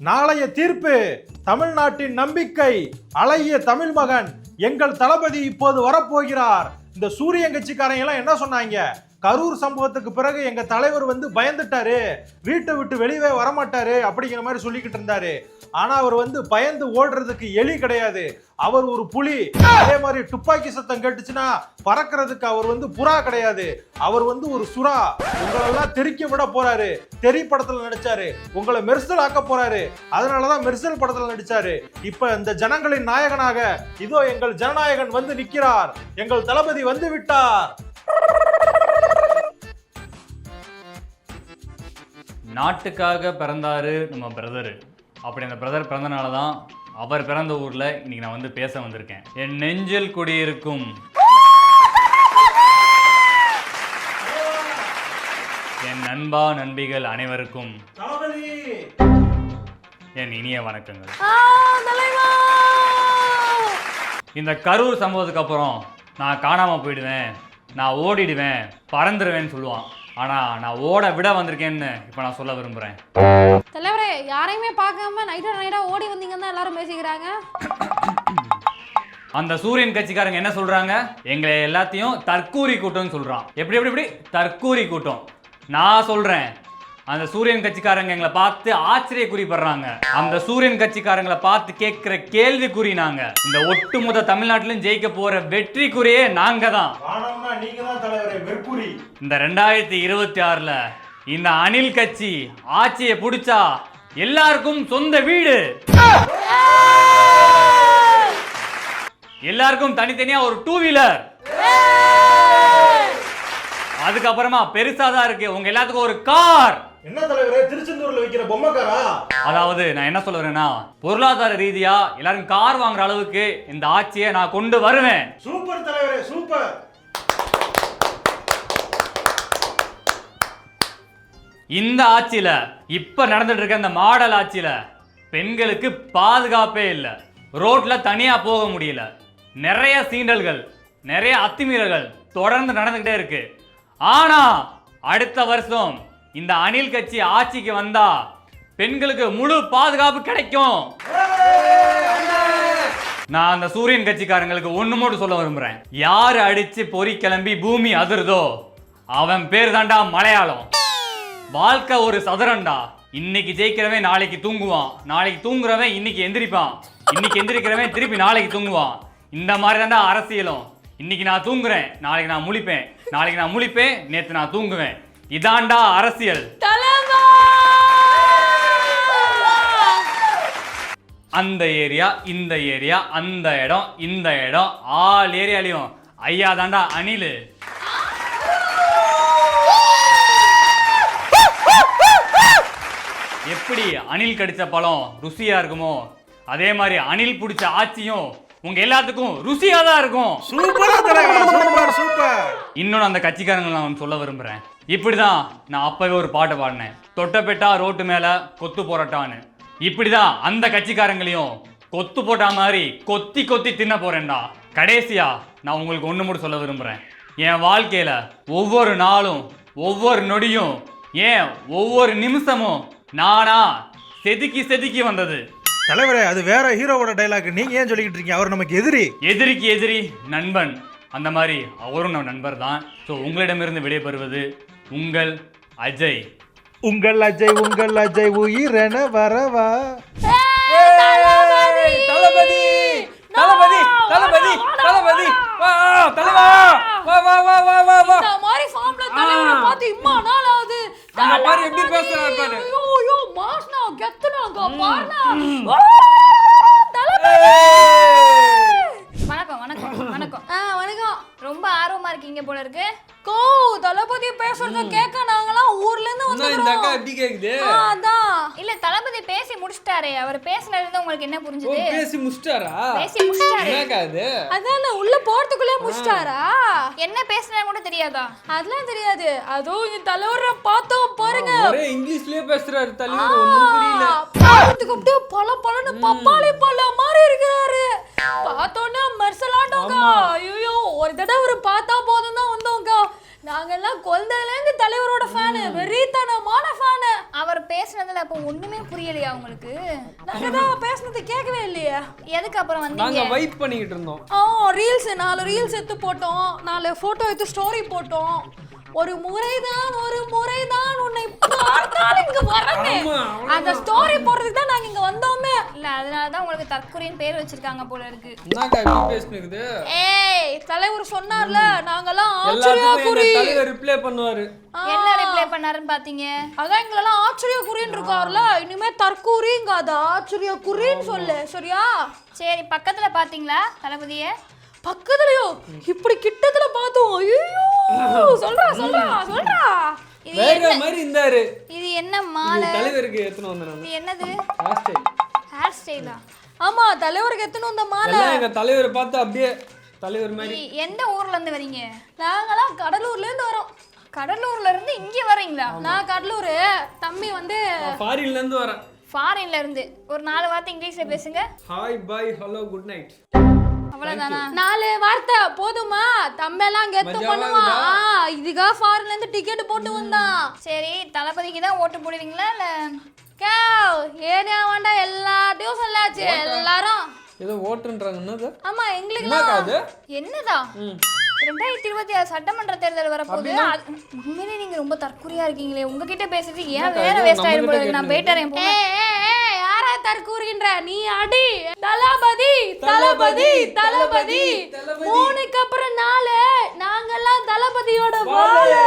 நாளைய தீர்ப்பு தமிழ்நாட்டின் நம்பிக்கை. அழகிய தமிழ் மகன் எங்கள் தளபதி இப்போது வரப்போகிறார். இந்த சூரியன் கட்சிக்காரங்க எல்லாம் என்ன சொன்னாங்க? கரூர் சம்பவத்துக்கு பிறகு எங்க தலைவர் வந்து பயந்துட்டாரு. வீட்டை விட்டு வெளியே வரமாட்டாரு அப்படிங்கிற மாதிரி சொல்லிக்கிட்டு இருந்தாரு. ஆனா அவர் வந்து பயந்து ஓடுறதுக்கு எலி கிடையாது. அவர் ஒரு புலி. அதே மாதிரி துப்பாக்கி சத்தம் கேட்டுச்சுன்னா பறக்கிறதுக்கு அவர் வந்து புறா கிடையாது. அவர் வந்து ஒரு சுறா. உங்களெல்லாம் தெறிக்க விட போறாரு. தெரி படத்துல நடிச்சாரு. உங்களை மெர்சல் ஆக்க போறாரு. அதனாலதான் மெர்சல் படத்துல நடிச்சாரு. இப்ப இந்த ஜனங்களின் நாயகனாக இதோ எங்கள் ஜனநாயகன் வந்து நிற்கிறார் எங்கள் தளபதி வந்து விட்டார். நாட்டுக்காக பிறந்தாரு நம்ம பிரதரு. அப்படி அந்த பிரதர் பிறந்தனால தான் அவர் பிறந்த ஊர்ல இன்னைக்கு நான் வந்து பேச வந்திருக்கேன். என் நெஞ்சில் குடியிருக்கும். என் நண்பா நண்பிகள் அனைவருக்கும் என் இனிய வணக்கங்கள்! இந்த கரூர் சம்பவத்துக்கு அப்புறம் நான் காணாம போயிடுவேன். நான் ஓடிடுவேன். பறந்துடுவேன்னு சொல்லுவான். ஆனா நான் ஓட விட வந்திருக்கேன்னு இப்போ நான் சொல்ல விரும்புறேன். தலைவரே யாரையுமே பார்க்காம நைட்டோட நைட்டா ஓடி வந்தீங்கன்னு தான் எல்லாரும் பேசிக்கிறாங்க. அந்த சூரியன் கட்சிக்காரங்க என்ன சொல்றாங்க? எங்களை எல்லாத்தையும் தற்கூரி கூட்டம்னு சொல்றான். எப்படி எப்படி எப்படி? தற்கூரி கூட்டம். நான் சொல்றேன். அந்த சூரியன் கட்சிக்காரங்க எங்களை பார்த்து ஆச்சரிய குறிப்படுறாங்க அந்த சூரியன் கட்சிக்காரங்களை பார்த்து கேட்கிற கேள்விக்குறி நாங்க இந்த ஒட்டுமொத்த தமிழ்நாட்டிலும் ஜெயிக்க போற தான் வானம்னா நீங்க தான் இந்த ரெண்டாயிரத்தி இருபத்தி ஆறுல இந்த அணில் கட்சி ஆட்சியை பிடிச்சா எல்லாருக்கும் சொந்த வீடு. எல்லாருக்கும் தனித்தனியா ஒரு டூ வீலர் அதுக்கப்புறமா பெருசா தான் இருக்கு. உங்க எல்லாத்துக்கும் ஒரு கார். என்ன தலைவரே திருச்செந்தூர்ல வைக்கிற பொம்மைக்காரா? அதாவது நான் என்ன சொல்ல வரேன்னா பொருளாதார ரீதியா எல்லாரும் கார் வாங்குற அளவுக்கு இந்த ஆட்சியை நான் கொண்டு வருவேன். சூப்பர் தலைவரே சூப்பர். இந்த ஆட்சியில இப்ப நடந்துட்டு இருக்க இந்த மாடல் ஆட்சியில பெண்களுக்கு பாதுகாப்பே இல்லை. ரோட்ல தனியா போக முடியல. நிறைய சீண்டல்கள் நிறைய அத்துமீறல்கள் தொடர்ந்து நடந்துகிட்டே இருக்கு. ஆனா அடுத்த வருஷம் இந்த அணில் கட்சி ஆட்சிக்கு வந்தா பெண்களுக்கு முழு பாதுகாப்பு கிடைக்கும். நான் அந்த சூரியன் கட்சிக்காரங்களுக்கு ஒன்று மட்டும் சொல்ல விரும்புறேன். யார் அடிச்சு பொறி கிளம்பி பூமி அதிருதோ அவன் பேர் தாண்டா மலையாளம். வாழ்க்கை ஒரு சதுரண்டா இன்னைக்கு ஜெயிக்கிறவன் நாளைக்கு தூங்குவான். நாளைக்கு தூங்குறவன் இன்னைக்கு எந்திரிப்பான். இன்னைக்கு எந்திரிக்கிறவன் திருப்பி நாளைக்கு தூங்குவான். இந்த மாதிரி தாண்டா அரசியலும். இன்னைக்கு நான் தூங்குறேன். நாளைக்கு நான் முழிப்பேன். நாளைக்கு நான் முழிப்பேன். நேற்று நான் தூங்குவேன். இதாண்டா அரசியல்! அந்த ஏரியா இந்த ஏரியா அந்த இடம் இந்த இடம் ஆல் ஏரியாலையும். ஐயா தாண்டா அணிலு. எப்படி அணில் கடிச்ச பழம் ருசியா இருக்குமோ அதே மாதிரி அணில் பிடிச்ச ஆட்சியும் உங்க எல்லாத்துக்கும் ருசியா தான் இருக்கும். சூப்பரா தலைவரே சூப்பர் சூப்பர். இன்னொன்று அந்த கட்சிக்காரங்களை நான் சொல்ல விரும்புகிறேன் இப்படிதான் நான் அப்பவே ஒரு பாட்டு பாடினேன். தொட்டபெட்டா ரோட்டு மேல கொத்து போறட்டான்னு இப்படிதான் அந்த கட்சிக்காரங்களையும் கொத்து போட்டா மாதிரி கொத்தி கொத்தி தின்ன போறேன்டா. கடைசியா நான் உங்களுக்கு ஒண்ணு மட்டும் சொல்ல விரும்புறேன். என் வாழ்க்கையில ஒவ்வொரு நாளும் ஒவ்வொரு நொடியும் ஏன் ஒவ்வொரு நிமிஷமும் நானா செதுக்கி செதுக்கி வந்தது. தலைவரே அது வேற ஹீரோவோட டைலாக் நீங்க ஏன் சொல்லிக்கிட்டு இருக்கீங்க? அவர் நமக்கு எதிரி. எதிரிக்கு எதிரி நண்பன். அந்த மாதிரி அவரும் நம்ம நண்பர் தான் ஸோ உங்களிடமிருந்து விடைபெறுவது உங்கள் அஜய். உங்கள் அஜய் உங்கள் அஜய் உயிரென வரவா தளபதி! தளபதி தளபதி தளபதி தளபதி வா தலைவா வா வா வா வா வா வா இந்த மாதிரி ஃபார்ம்ல தலைவரை பார்த்து இம்மா நாள் ஆகுது அந்த மாதிரி எப்படி பேசுறாரு பாரு. ஐயோ ஐயோ மாஸ்னா கெத்துனாங்க பாருனா தளபதி வணக்கம் வணக்கம் வணக்கம். ஆ வணக்கம். ரொம்ப ஆர்வமா இருக்கீங்க போல இருக்கு. கோ தளபதி பேசுறத கேட்க நாங்கலாம் ஊர்ல இருந்து என்ன இந்த அக்கா எப்படி கேக்குது. அதான். இல்ல தளபதி பேசி முடிச்சிட்டாரே. அவர் பேசினது இருந்து உங்களுக்கு என்ன ஓ புரிஞ்சுது பேசி முடிச்சிட்டாரா? பேசி முடிச்சிட்டாரு. என்னக்கா அது அதான் உள்ள போறதுக்குள்ளே முடிச்சிட்டாரா? என்ன பேசினா கூட தெரியாதா? அதெல்லாம் தெரியாது. அதுவும் இந்த தலைவரை பார்த்தோம் பாருங்க. ஒரே இங்கிலீஷ்லயே பேசுறாரு தலைவர் ஒண்ணும் புரியல. பார்த்துக்கு அப்படியே பல பலன்னு பப்பாளி பழம் மாதிரி இருக்கிறாரு. பார்த்தோன்னே மெர்சலாட்டோங்க ஐயோ ஒரு தடவை ஒரு பார்த்தா போதும் தான் வந்தோங்க நாங்கெல்லாம் கொல்தையில இருந்து தலைவரோட ஃபேனு வெறித்தனமான ஃபேனு அவர் பேசுனதுல அப்போ ஒண்ணுமே புரியலையா உங்களுக்கு? நாங்க தான் பேசுனது கேட்கவே இல்லையே. எதுக்கு அப்புறம் நாங்க வந்தீங்க வைப் பண்ணிக்கிட்டு இருந்தோம். ஆ ரீல்ஸ் நாலு ரீல்ஸ் எடுத்து போட்டோம் நாலு போட்டோ எடுத்து ஸ்டோரி போட்டோம். ஒரு முறைதான் ஒரு முறைதான் உன்னை பார்த்தால் இங்க வரமே. அந்த ஸ்டோரி போடுறதுக்கு தான் நாங்க இங்க வந்தோமே. இல்ல அதனாலதான் உங்களுக்கு தற்கொலைன்னு பேர் வச்சிருக்காங்க போல இருக்கு. என்னக்கா இப்படி பேசுனுக்குது? ஏய் தலைவர் சொன்னார்ல நாங்கெல்லாம் ஆச்சரிய குறி தலைவர் ரிப்ளை பண்ணுவாரு. என்ன ரிப்ளை பண்ணாருன்னு பாத்தீங்க? அதான் எங்களெல்லாம் ஆச்சரிய குறின்னு இருக்காருல இனிமே தற்கூறிங்க அது ஆச்சரிய குறின்னு சொல்லு சரியா? சரி பக்கத்துல பாத்தீங்களா தளபதிய? பக்கத்துலயோ? இப்படி கிட்டத்துல பார்த்தோம். ஐயோ சொல்றா சொல்றா சொல்றா. இது வேற மாதிரி இருந்தாரு. இது என்ன மாலை? தலைவருக்கு எத்தனை வந்தேன் இது என்னது? ஹாஸ்டல் ஹேர் ஸ்டைலா ஆமா தலைவருக்கு எத்தனை வந்த மாலை. எங்க தலைவரை பார்த்து அப்படியே தலைவர் மாதிரி. எந்த ஊர்ல இருந்து வரீங்க? நாங்களாம் கடலூர்ல இருந்து வரோம். கடலூர்ல இருந்து இங்க வரீங்களா? நான் கடலூர். தம்பி வந்து ஃபாரின்ல இருந்து வரேன். ஃபாரின்ல இருந்து. ஒரு நாலு வார்த்தை இங்கிலீஷ்ல பேசுங்க. Hi bye hello good night அவ்வளவுதானா? நாலு வார்த்தை போதுமா? தம்பெல்லாம் கெத்து பண்ணுவான் இதுக்காக ஃபாரின்ல இருந்து டிக்கெட் போட்டு வந்தான். சரி தளபதிக்கு தான் ஓட்டு போடுவீங்களா இல்ல? கேவ் ஏரியா வேண்டா எல்லாத்தையும் சொல்லாச்சு. எல்லாரும். ஏதோ ஓட்டுன்றாங்க. என்னது? ஆமா எங்களுக்கு என்னதா. ரெண்டாயிரத்தி இருபத்தி ஆறு சட்டமன்ற தேர்தல் வரப்போகுது. அது- உண்மையிலே நீங்க ரொம்ப தற்கொலையா இருக்கீங்களே. உங்ககிட்ட பேசுறது ஏன் வேற? வேஸ்ட் ஆயிரும். நான் போயிட்டு வரேன் யாரா தற்கூறுகின்ற நீ அடி தளபதி தளபதி தளபதி. மூணுக்கு அப்புறம் நாலு நாங்கெல்லாம் தளபதியோட. வாழை